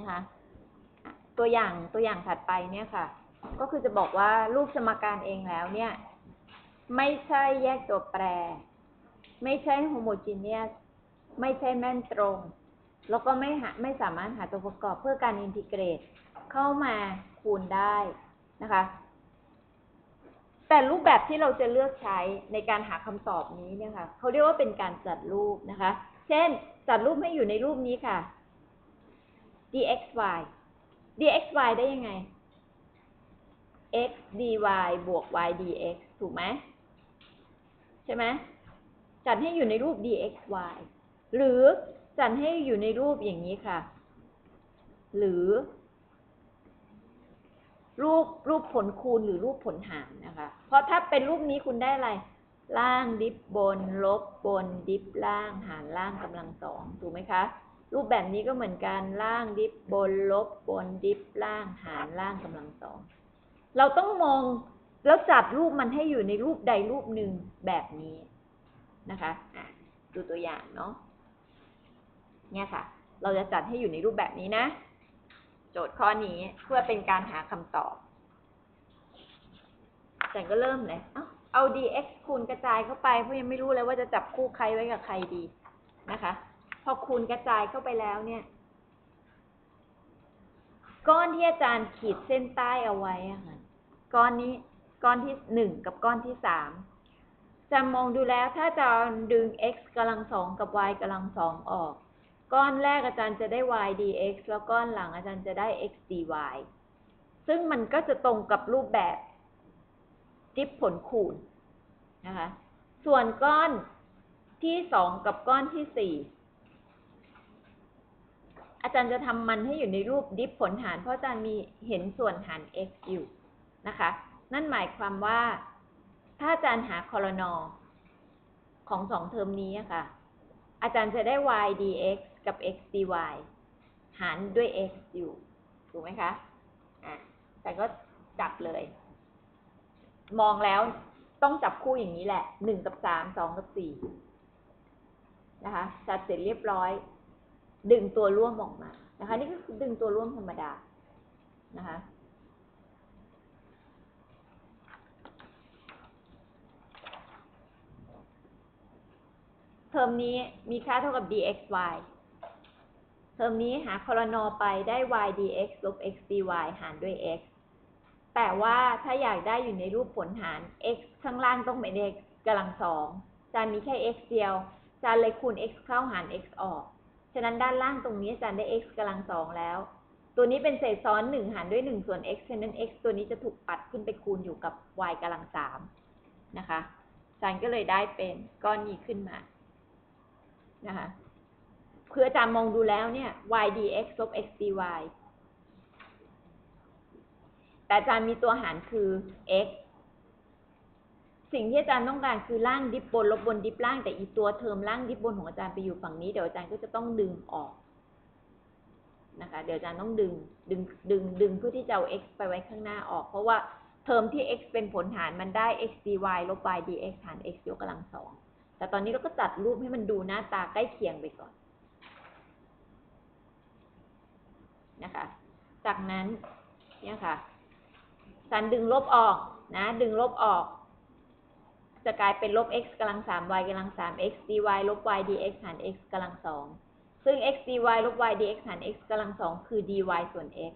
นะคะ ตัวอย่างตัวอย่างถัดไปเนี่ยค่ะ ก็คือจะบอกว่ารูปสมการเองแล้วเนี่ย ไม่ใช่แยกตัวแปร ไม่ใช่โฮโมจีเนียสไม่ใช่แม่นตรง แล้วก็ไม่หาไม่สามารถหาตัวประกอบเพื่อการอินทิเกรตเข้ามาคูณได้นะคะ แต่รูปแบบที่เราจะเลือกใช้ในการหาคำตอบนี้เนี่ยค่ะเขาเรียกว่าเป็นการจัดรูปนะคะ เช่น จัดรูปให้อยู่ในรูปนี้ค่ะ dxy dxy ได้ยังไง x dy บวก y dx ถูกไหมใช่ไหมจัดให้อยู่ในรูป dxy หรือจัดให้อยู่ในรูปอย่างนี้ค่ะ หรือ รูปรูปผลคูณหรือรูปผลหารนะคะ เพราะถ้าเป็นรูปนี้คุณได้อะไร ล่างดิบบน ลบบนดิบล่างหารล่างกำลังสองถูกไหมคะ รูปแบบนี้ก็เหมือนกันล่างดิบบนลบบนดิบล่างหารล่างกำลังสองเราต้องมองแล้วจัดรูปมันให้อยู่ในรูปใดรูปหนึ่งแบบนี้นะคะอะดูตัวอย่างเนาะเนี่ยค่ะ เราจะจัดให้อยู่ในรูปแบบนี้นะ โจทย์ข้อนี้เพื่อเป็นการหาคำตอบแต่ก็เริ่มเลย เอาเอา dx คูณกระจายเข้าไป เพราะยังไม่รู้เลยว่าจะจับคู่ใครไว้กับใครดีนะคะ พอคูณกระจายเข้าไปแล้วเนี่ย ก้อนที่อาจารย์ขีดเส้นใต้เอาไว้อะค่ะก้อนนี้ก้อนที่หนึ่งกับก้อนที่สามจะมองดูแล้วถ้าจะดึง x กำลังสองกับ y กำลังสองออก ก้อนแรกอาจารย์จะได้ y dx แล้วก้อนหลังอาจารย์จะได้ x dy ซึ่งมันก็จะตรงกับรูปแบบดิฟผลคูณนะคะ ส่วนก้อนที่สองกับก้อนที่สี่ อาจารย์จะทำมันให้อยู่ในรูปดิฟผลหาร เพราะอาจารย์มีเห็นส่วนหาร x อยู่นะคะ นั่นหมายความว่า ถ้าอาจารย์หาคอรนอของสองเทอมนี้ค่ะ อาจารย์จะได้ y dx กับ x dy หารด้วย x อยู่ ถูกไหมคะ อะแต่ก็จับเลย มองแล้วต้องจับคู่อย่างนี้แหละหนึ่งกับสามสองกับสี่นะคะ จัดเสร็จเรียบร้อย ดึงตัวร่วมออกมานะคะ นี่ก็คือดึงตัวร่วมธรรมดานะคะเทอมนี้มีค่าเท่ากับ dxy เทอมนี้หาคอรนอไปได้ y dx ลบ x dy หารด้วย x แต่ว่าถ้าอยากได้อยู่ในรูปผลหาร x ข้างล่างต้องเป็น x กำลังสองจานมีแค่ x เดียวจานเลยคูณ x เข้าหาร x ออก ฉะนั้นด้านล่างตรงนี้อาจานได้ x กำลังสองแล้ว ตัวนี้เป็นเศษซ้อนหนึ่งหารด้วยหนึ่งส่วน x ฉะนั้น x ตัวนี้จะถูกปัดขึ้นไปคูณอยู่กับ y กำลังสามนะคะอาจานก็เลยได้เป็นก้อนนี้ขึ้นมานะคะคืออาจารย์มองดูแล้วเนี่ย y dx ลบ x dy แต่อาจารย์มีตัวหารคือ x สิ่งที่อาจารย์ต้องการคือล่างดิบบนลบบนดิบล่างแต่อีตัวเทอมล่างดิบบนของอาจารย์ไปอยู่ฝั่งนี้เดี๋ยวอาจารย์ก็จะต้องดึงออกนะคะเดี๋ยวอาจารย์ต้องดึงดึงดึงดึงเพื่อที่จะเอา x ไปไว้ข้างหน้าออก เพราะว่าเทอมที่ x เป็นผลหารมันได้ x dy ลบ y dx หาร x ยกกำลังสองแต่ตอนนี้เราก็จัดรูปให้มันดูหน้าตาใกล้เคียงไปก่อนนะคะ จากนั้นเนี่ยค่ะสันดึงลบออกนะ ดึงลบออก จะกลายเป็นลบ x กำลัง3 y กำลัง3 x dy ลบ y dx หาร x กำลัง2ซึ่ง x dy ลบ y dx หาร x กำลัง2คือ dy ส่วน x